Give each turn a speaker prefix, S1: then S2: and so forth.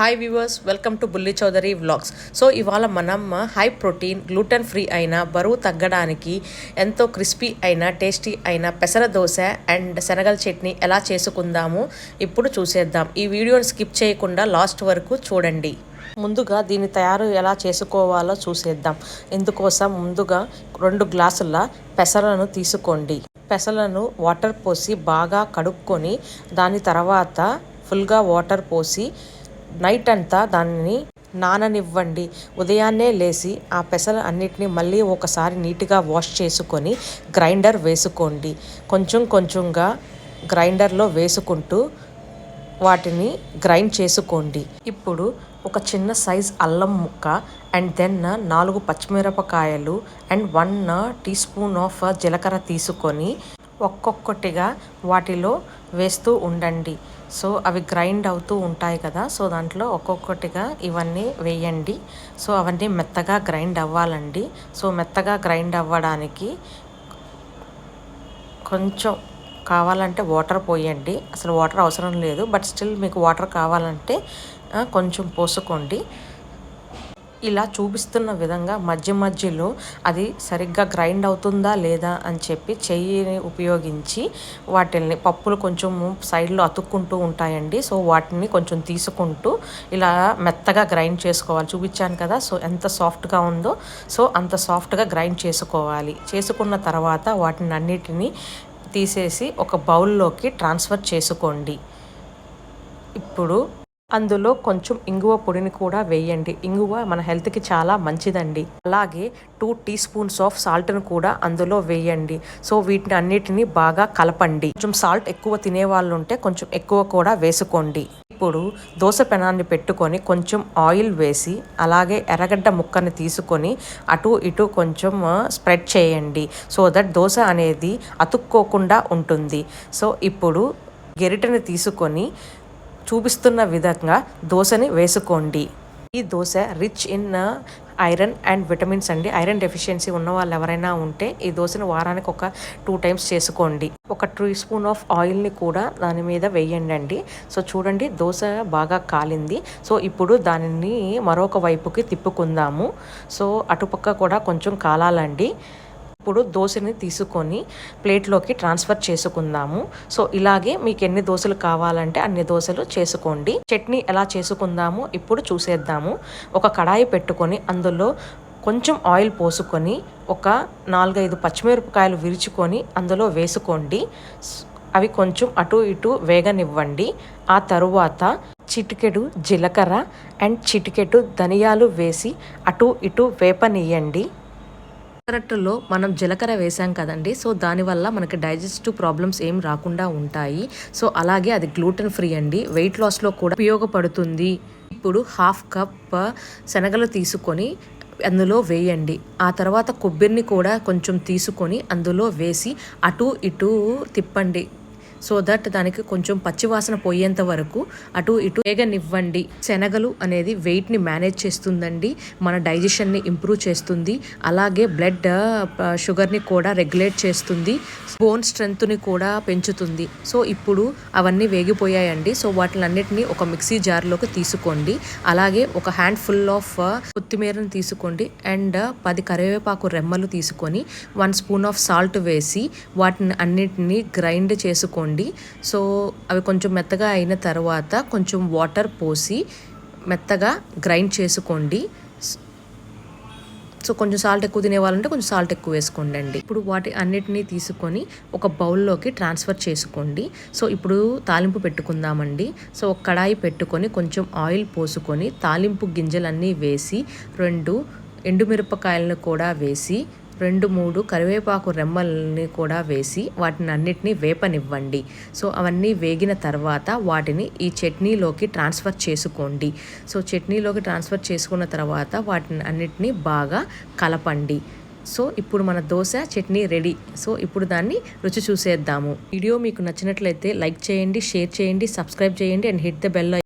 S1: Hi viewers welcome to బుల్లి Chowdary vlogs so ఇవాళ మనం హై ప్రోటీన్ గ్లూటెన్ ఫ్రీ అయిన బరువు తగ్గడానికి ఎంతో క్రిస్పీ అయిన టేస్టీ అయిన పెసర దోశ అండ్ శనగల చట్నీ ఎలా చేసుకుందాము ఇప్పుడు చూసేద్దాం. ఈ వీడియోని స్కిప్ చేయకుండా లాస్ట్ వరకు చూడండి. ముందుగా దీని తయారు ఎలా చేసుకోవాలో చూసేద్దాం. ఇందుకోసం ముందుగా రెండు గ్లాసుల పెసరను తీసుకోండి. పెసలను వాటర్ పోసి బాగా కడుక్కొని దాని తర్వాత ఫుల్గా వాటర్ పోసి నైట్ అంతా దానిని నాననివ్వండి. ఉదయాన్నే లేచి ఆ పెసలు అన్నిటినీ మళ్ళీ ఒకసారి నీట్గా వాష్ చేసుకొని గ్రైండర్ వేసుకోండి. కొంచెం కొంచెంగా గ్రైండర్లో వేసుకుంటూ వాటిని గ్రైండ్ చేసుకోండి. ఇప్పుడు ఒక చిన్న సైజ్ అల్లం ముక్క అండ్ దెన్ నాలుగు పచ్చిమిరపకాయలు and one teaspoon of జీలకర్ర తీసుకొని ఒక్కొక్కటిగా వాటిలో వేస్తూ ఉండండి. సో అవి గ్రైండ్ అవుతూ ఉంటాయి కదా సో దాంట్లో ఒక్కొక్కటిగా ఇవన్నీ వేయండి. సో అవన్నీ మెత్తగా గ్రైండ్ అవ్వాలండి. సో మెత్తగా గ్రైండ్ అవ్వడానికి కొంచెం కావాలంటే వాటర్ పోయండి. అసలు వాటర్ అవసరం లేదు బట్ స్టిల్ మీకు వాటర్ కావాలంటే కొంచెం పోసుకోండి. ఇలా చూపిస్తున్న విధంగా మధ్య మధ్యలో అది సరిగ్గా గ్రైండ్ అవుతుందా లేదా అని చెప్పి చెయ్యిని ఉపయోగించి వాటిని పప్పులు కొంచెం సైడ్లో అతుక్కుంటూ ఉంటాయండి. సో వాటిని కొంచెం తీసుకుంటూ ఇలా మెత్తగా గ్రైండ్ చేసుకోవాలి. చూపించాను కదా సో ఎంత సాఫ్ట్గా ఉందో సో అంత సాఫ్ట్గా గ్రైండ్ చేసుకోవాలి. చేసుకున్న తర్వాత వాటిని అన్నిటినీ తీసేసి ఒక బౌల్లోకి ట్రాన్స్ఫర్ చేసుకోండి. ఇప్పుడు అందులో కొంచెం ఇంగువ పొడిని కూడా వేయండి. ఇంగువ మన హెల్త్కి చాలా మంచిదండి. అలాగే టూ టీ స్పూన్స్ ఆఫ్ సాల్ట్ను కూడా అందులో వేయండి. సో వీటిని అన్నిటిని బాగా కలపండి. కొంచెం సాల్ట్ ఎక్కువ తినే వాళ్ళు ఉంటే కొంచెం ఎక్కువ కూడా వేసుకోండి. ఇప్పుడు దోశ పెనాన్ని పెట్టుకొని కొంచెం ఆయిల్ వేసి అలాగే ఎర్రగడ్డ ముక్కని తీసుకొని అటు ఇటు కొంచెం స్ప్రెడ్ చేయండి. సో దట్ దోశ అనేది అతుక్కోకుండా ఉంటుంది. సో ఇప్పుడు గెరిటని తీసుకొని చూపిస్తున్న విధంగా దోశని వేసుకోండి. ఈ dosa rich in iron and vitamins అండి. ఐరన్ డెఫిషియన్సీ ఉన్న వాళ్ళు ఎవరైనా ఉంటే ఈ దోశను వారానికి ఒక టూ టైమ్స్ చేసుకోండి. ఒక టీ స్పూన్ ఆఫ్ ఆయిల్ని కూడా దాని మీద వేయండి అండి. సో చూడండి దోశ బాగా కాలింది. సో ఇప్పుడు దానిని మరొక వైపుకి తిప్పుకుందాము. సో అటుపక్క కూడా కొంచెం కాలాలండి. ఇప్పుడు దోశని తీసుకొని ప్లేట్లోకి ట్రాన్స్ఫర్ చేసుకుందాము. సో ఇలాగే మీకు ఎన్ని దోశలు కావాలంటే అన్ని దోశలు చేసుకోండి. చట్నీ ఎలా చేసుకుందాము ఇప్పుడు చూసేద్దాము. ఒక కడాయి పెట్టుకొని అందులో కొంచెం ఆయిల్ పోసుకొని ఒక నాలుగైదు పచ్చిమిరపకాయలు విరుచుకొని అందులో వేసుకోండి. అవి కొంచెం అటు ఇటు వేగనివ్వండి. ఆ తరువాత చిటికెడు జీలకర్ర అండ్ చిటికెడు ధనియాలు వేసి అటు ఇటు వేపనియండి పెసరట్టులో మనం జీలకర్ర వేసాం కదండి. సో దానివల్ల మనకి డైజెస్టివ్ ప్రాబ్లమ్స్ ఏం రాకుండా ఉంటాయి. సో అలాగే అది గ్లూటెన్ ఫ్రీ అండి. వెయిట్ లాస్లో కూడా ఉపయోగపడుతుంది. ఇప్పుడు హాఫ్ కప్ శనగలు తీసుకొని అందులో వేయండి. ఆ తర్వాత కొబ్బరిని కూడా కొంచెం తీసుకొని అందులో వేసి అటు ఇటు తిప్పండి. సో దట్ దానికి కొంచెం పచ్చివాసన పోయేంత వరకు అటు ఇటు వేగనివ్వండి. శనగలు అనేది వెయిట్ని మేనేజ్ చేస్తుందండి. మన డైజెషన్ని ఇంప్రూవ్ చేస్తుంది. అలాగే బ్లడ్ షుగర్ని కూడా రెగ్యులేట్ చేస్తుంది. బోన్ స్ట్రెంగ్త్ని కూడా పెంచుతుంది. సో ఇప్పుడు అవన్నీ వేగిపోయాయండి. సో వాటిని అన్నిటిని ఒక మిక్సీ జార్లోకి తీసుకోండి. అలాగే ఒక హ్యాండ్ ఫుల్ ఆఫ్ కొత్తిమీరను తీసుకోండి. అండ్ పది కరివేపాకు రెమ్మలు తీసుకొని వన్ స్పూన్ ఆఫ్ సాల్ట్ వేసి వాటిని అన్నిటిని గ్రైండ్ చేసుకోండి చేసుకోండి సో అవి కొంచెం మెత్తగా అయిన తర్వాత కొంచెం వాటర్ పోసి మెత్తగా గ్రైండ్ చేసుకోండి. సో కొంచెం సాల్ట్ ఎక్కువ తినే వాళ్ళంటే కొంచెం సాల్ట్ ఎక్కువ వేసుకోండి అండి ఇప్పుడు వాటి అన్నిటినీ తీసుకొని ఒక బౌల్లోకి ట్రాన్స్ఫర్ చేసుకోండి. సో ఇప్పుడు తాలింపు పెట్టుకుందామండి. సో ఒక కడాయి పెట్టుకొని కొంచెం ఆయిల్ పోసుకొని తాలింపు గింజలన్నీ వేసి రెండు ఎండుమిరపకాయలను కూడా వేసి రెండు మూడు కరివేపాకు రెమ్మల్ని కూడా వేసి వాటిని అన్నిటినీ వేపనివ్వండి. సో అవన్నీ వేగిన తర్వాత వాటిని ఈ చట్నీలోకి ట్రాన్స్ఫర్ చేసుకోండి. సో చట్నీలోకి ట్రాన్స్ఫర్ చేసుకున్న తర్వాత వాటిని అన్నిటినీ బాగా కలపండి. సో ఇప్పుడు మన దోశ చట్నీ రెడీ. సో ఇప్పుడు దాన్ని రుచి చూసేద్దాము. వీడియో మీకు నచ్చినట్లయితే లైక్ చేయండి షేర్ చేయండి సబ్స్క్రైబ్ చేయండి అండ్ హిట్ ద బెల్